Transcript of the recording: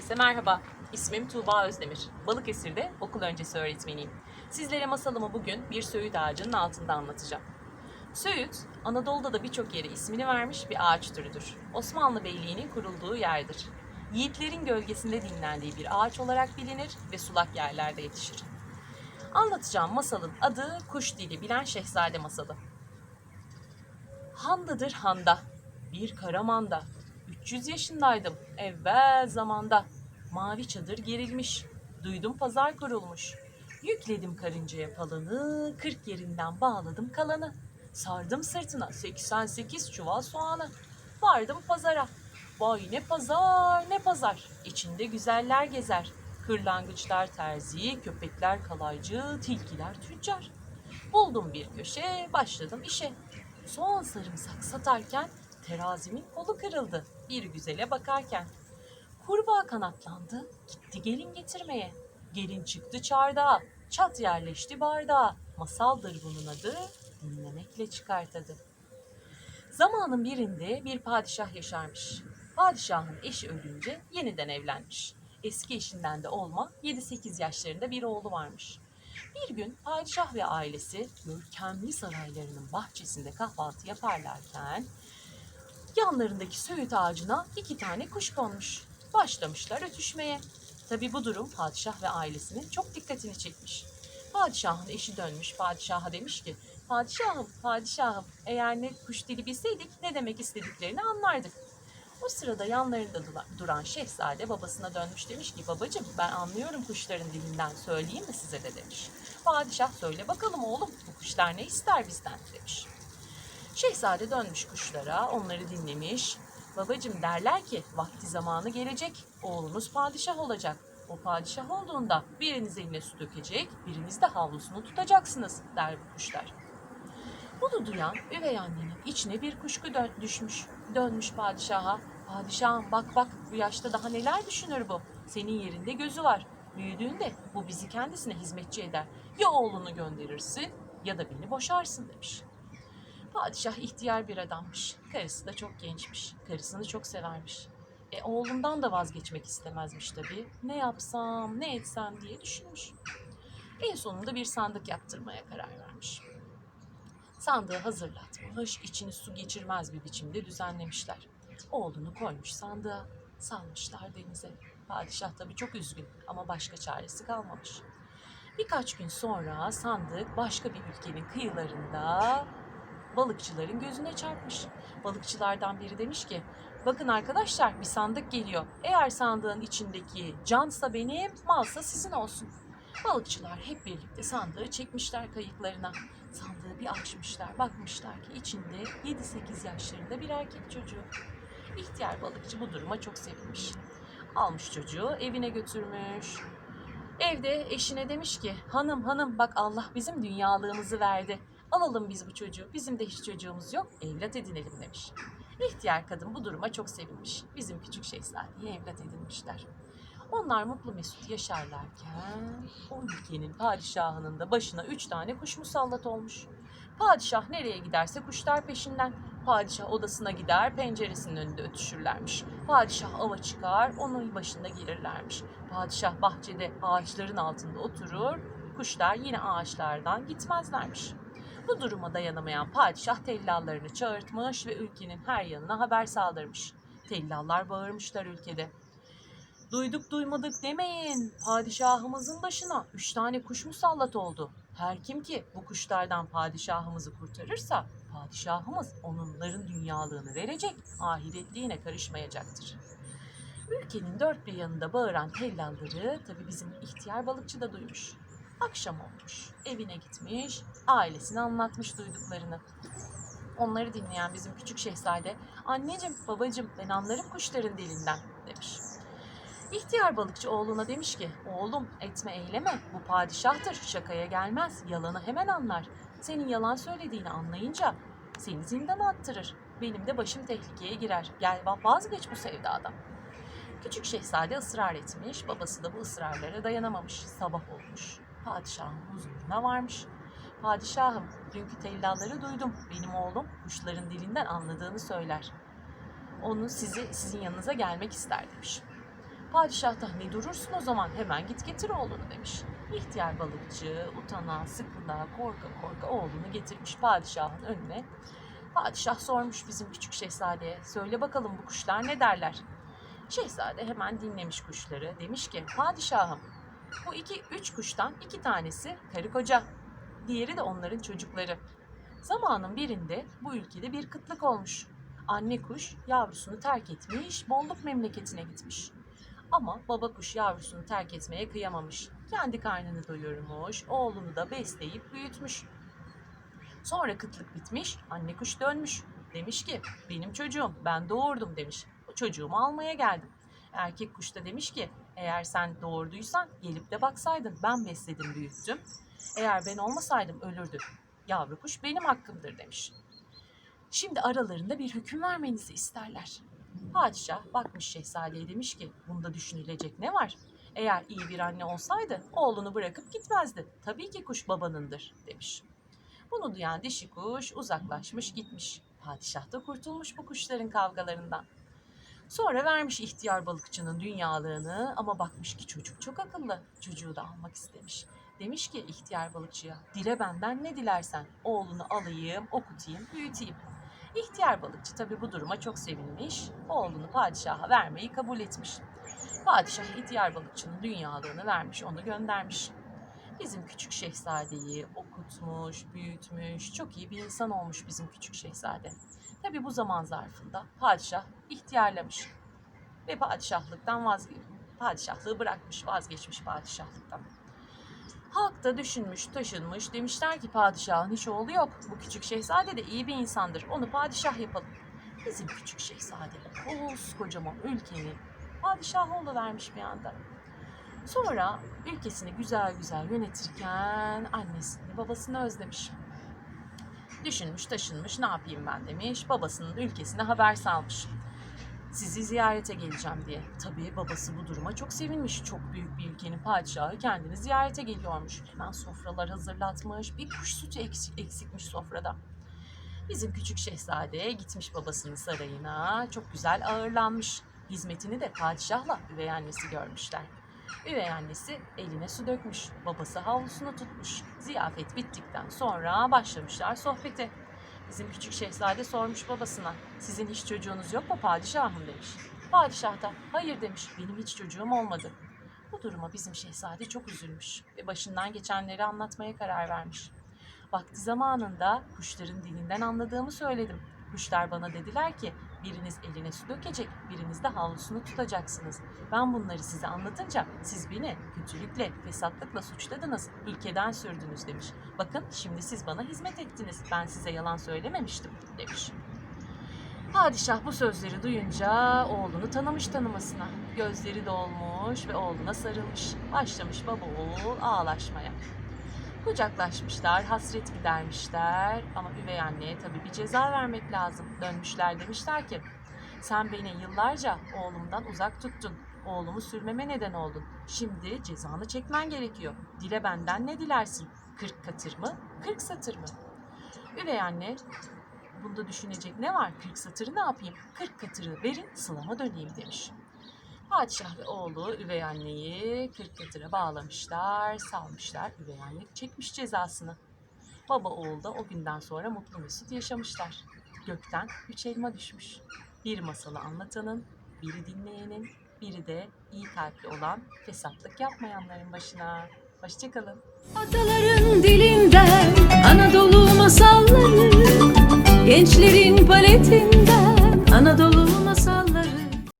Herkese merhaba. İsmim Tuğba Özdemir. Balıkesir'de okul öncesi öğretmeniyim. Sizlere masalımı bugün bir söğüt ağacının altında anlatacağım. Söğüt, Anadolu'da da birçok yere ismini vermiş bir ağaç türüdür. Osmanlı Beyliği'nin kurulduğu yerdir. Yiğitlerin gölgesinde dinlendiği bir ağaç olarak bilinir ve sulak yerlerde yetişir. Anlatacağım masalın adı Kuş Dili Bilen Şehzade Masalı. Handadır handa, bir karamanda. 300 yaşındaydım evvel zamanda. Mavi çadır gerilmiş, duydum pazar kurulmuş. Yükledim karıncaya palanı, 40 yerinden bağladım kalanı. Sardım sırtına 88 çuval soğanı. Vardım pazara. Vay ne pazar ne pazar. İçinde güzeller gezer. Kırlangıçlar terzi, köpekler kalaycı, tilkiler tüccar. Buldum bir köşe, başladım işe. Soğan sarımsak satarken terazimin kolu kırıldı bir güzele bakarken. Kurbağa kanatlandı, gitti gelin getirmeye. Gelin çıktı çardağa, çat yerleşti bardağa. Masaldır bunun adı, dinlemekle çıkartadı. Zamanın birinde bir padişah yaşarmış. Padişahın eşi ölünce yeniden evlenmiş. Eski eşinden de olma 7-8 yaşlarında bir oğlu varmış. Bir gün padişah ve ailesi görkemli saraylarının bahçesinde kahvaltı yaparlarken yanlarındaki söğüt ağacına iki tane kuş konmuş. Başlamışlar ötüşmeye. Tabi bu durum padişah ve ailesinin çok dikkatini çekmiş. Padişahın eşi dönmüş padişaha demiş ki Padişahım, padişahım eğer ne kuş dili bilseydik ne demek istediklerini anlardık. O sırada yanlarında duran şehzade babasına dönmüş demiş ki babacım ben anlıyorum kuşların dilinden söyleyeyim mi size de demiş. Padişah söyle bakalım oğlum bu kuşlar ne ister bizden demiş. Şehzade dönmüş kuşlara, onları dinlemiş. Babacım derler ki vakti zamanı gelecek, oğlunuz padişah olacak. O padişah olduğunda biriniz eline su dökecek, biriniz de havlusunu tutacaksınız der bu kuşlar. Bunu duyan üvey annenin içine bir kuşku dö- düşmüş. Dönmüş padişaha. Padişahım bak bak bu yaşta daha neler düşünür bu. Senin yerinde gözü var. Büyüdüğünde bu bizi kendisine hizmetçi eder. Ya oğlunu gönderirsin ya da beni boşarsın demiş. Padişah ihtiyar bir adammış. Karısı da çok gençmiş. Karısını çok severmiş. E oğlundan da vazgeçmek istemezmiş tabii. Ne yapsam, ne etsem diye düşünmüş. En sonunda bir sandık yaptırmaya karar vermiş. Sandığı hazırlatmış, içini su geçirmez bir biçimde düzenlemişler. Oğlunu koymuş sandığa, salmışlar denize. Padişah tabii çok üzgün ama başka çaresi kalmamış. Birkaç gün sonra sandık başka bir ülkenin kıyılarında balıkçıların gözüne çarpmış. Balıkçılardan biri demiş ki, bakın arkadaşlar bir sandık geliyor. Eğer sandığın içindeki cansa benim, malsa sizin olsun. Balıkçılar hep birlikte sandığı çekmişler kayıklarına. Sandığı bir açmışlar, bakmışlar ki içinde 7-8 yaşlarında bir erkek çocuğu. İhtiyar balıkçı bu duruma çok sevinmiş. Almış çocuğu evine götürmüş. Evde eşine demiş ki hanım hanım bak Allah bizim dünyalığımızı verdi. Alalım biz bu çocuğu. Bizim de hiç çocuğumuz yok. Evlat edinelim demiş. İhtiyar kadın bu duruma çok sevinmiş. Bizim küçük şehzadeyi evlat edinmişler. Onlar mutlu mesut yaşarlarken o ülkenin padişahının da başına üç tane kuş musallat olmuş. Padişah nereye giderse kuşlar peşinden. Padişah odasına gider, penceresinin önünde ötüşürlermiş. Padişah ava çıkar, onun başında gelirlermiş. Padişah bahçede ağaçların altında oturur, kuşlar yine ağaçlardan gitmezlermiş. Bu duruma dayanamayan padişah tellallarını çağırtmış ve ülkenin her yanına haber saldırmış. Tellallar bağırmışlar ülkede. Duyduk duymadık demeyin. Padişahımızın başına üç tane kuş musallat oldu. Her kim ki bu kuşlardan padişahımızı kurtarırsa padişahımız onların dünyalığını verecek, ahiretliğine karışmayacaktır. Ülkenin dört bir yanında bağıran tellalları tabii bizim ihtiyar balıkçı da duymuş. Akşam olmuş, evine gitmiş, ailesine anlatmış duyduklarını. Onları dinleyen bizim küçük şehzade, anneciğim, babacığım ben anlarım kuşların dilinden demiş. İhtiyar balıkçı oğluna demiş ki, oğlum etme eyleme, bu padişahtır, şakaya gelmez, yalanı hemen anlar. Senin yalan söylediğini anlayınca seni zindana attırır. Benim de başım tehlikeye girer. Gel va- vazgeç bu sevdadan. Küçük şehzade ısrar etmiş, babası da bu ısrarlara dayanamamış. Sabah olmuş, padişahın huzuruna varmış. Padişahım, dünkü tellalları duydum. Benim oğlum kuşların dilinden anladığını söyler. Onu sizi sizin yanınıza gelmek ister demiş. Padişah da ne durursun o zaman hemen git getir oğlunu demiş. İhtiyar balıkçı utana sıkıla korka korka oğlunu getirmiş padişahın önüne. Padişah sormuş bizim küçük şehzadeye söyle bakalım bu kuşlar ne derler? Şehzade hemen dinlemiş kuşları demiş ki padişahım bu iki üç kuştan iki tanesi karı koca diğeri de onların çocukları. Zamanın birinde bu ülkede bir kıtlık olmuş. Anne kuş yavrusunu terk etmiş, bolluk memleketine gitmiş. Ama baba kuş yavrusunu terk etmeye kıyamamış. Kendi karnını doyurmuş, oğlunu da besleyip büyütmüş. Sonra kıtlık bitmiş, anne kuş dönmüş. Demiş ki, benim çocuğum, ben doğurdum demiş. O çocuğumu almaya geldim. Erkek kuş da demiş ki, eğer sen doğurduysan gelip de baksaydın, ben besledim, büyüttüm. Eğer ben olmasaydım ölürdü. Yavru kuş benim hakkımdır demiş. Şimdi aralarında bir hüküm vermenizi isterler. Padişah bakmış şehzadeye demiş ki bunda düşünülecek ne var? Eğer iyi bir anne olsaydı oğlunu bırakıp gitmezdi. Tabii ki kuş babanındır demiş. Bunu duyan dişi kuş uzaklaşmış gitmiş. Padişah da kurtulmuş bu kuşların kavgalarından. Sonra vermiş ihtiyar balıkçının dünyalığını ama bakmış ki çocuk çok akıllı. Çocuğu da almak istemiş. Demiş ki ihtiyar balıkçıya dile benden ne dilersen oğlunu alayım, okutayım, büyüteyim. İhtiyar balıkçı tabi bu duruma çok sevinmiş. Oğlunu padişaha vermeyi kabul etmiş. Padişah ihtiyar balıkçının dünyalığını vermiş, onu göndermiş. Bizim küçük şehzadeyi okutmuş, büyütmüş, çok iyi bir insan olmuş bizim küçük şehzade. Tabi bu zaman zarfında padişah ihtiyarlamış ve padişahlıktan vazge padişahlığı bırakmış, vazgeçmiş padişahlıktan. Halk da düşünmüş, taşınmış. Demişler ki padişahın hiç oğlu yok. Bu küçük şehzade de iyi bir insandır. Onu padişah yapalım. Bizim küçük şehzade koskocaman ülkenin padişahı vermiş bir anda. Sonra ülkesini güzel güzel yönetirken annesini babasını özlemiş. Düşünmüş taşınmış ne yapayım ben demiş. Babasının ülkesine haber salmış sizi ziyarete geleceğim diye. Tabii babası bu duruma çok sevinmiş. Çok büyük bir ülkenin padişahı kendini ziyarete geliyormuş. Hemen sofralar hazırlatmış. Bir kuş sütü eks- eksikmiş sofrada. Bizim küçük şehzade gitmiş babasının sarayına. Çok güzel ağırlanmış. Hizmetini de padişahla üvey annesi görmüşler. Üvey annesi eline su dökmüş. Babası havlusunu tutmuş. Ziyafet bittikten sonra başlamışlar sohbete. Bizim küçük şehzade sormuş babasına. Sizin hiç çocuğunuz yok mu padişahım demiş. Padişah da hayır demiş benim hiç çocuğum olmadı. Bu duruma bizim şehzade çok üzülmüş ve başından geçenleri anlatmaya karar vermiş. Vakti zamanında kuşların dilinden anladığımı söyledim. Kuşlar bana dediler ki biriniz eline su dökecek, biriniz de havlusunu tutacaksınız. Ben bunları size anlatınca siz beni kötülükle, fesatlıkla suçladınız, ülkeden sürdünüz demiş. Bakın şimdi siz bana hizmet ettiniz, ben size yalan söylememiştim demiş. Padişah bu sözleri duyunca oğlunu tanımış tanımasına. Gözleri dolmuş ve oğluna sarılmış. Başlamış baba oğul ağlaşmaya. Kucaklaşmışlar, hasret gidermişler ama üvey anneye tabii bir ceza vermek lazım. Dönmüşler demişler ki sen beni yıllarca oğlumdan uzak tuttun. Oğlumu sürmeme neden oldun. Şimdi cezanı çekmen gerekiyor. Dile benden ne dilersin? 40 katır mı? 40 satır mı? Üvey anne bunda düşünecek ne var? 40 satırı ne yapayım? 40 katırı verin sılama döneyim demiş. Padişah ve oğlu üvey anneyi kırk katıra bağlamışlar, salmışlar. Üvey anne çekmiş cezasını. Baba oğul da o günden sonra mutlu mesut yaşamışlar. Gökten üç elma düşmüş. Bir masalı anlatanın, biri dinleyenin, biri de iyi kalpli olan fesatlık yapmayanların başına. Hoşçakalın. Ataların dilinden Anadolu masalları Gençlerin paletinden Anadolu masalları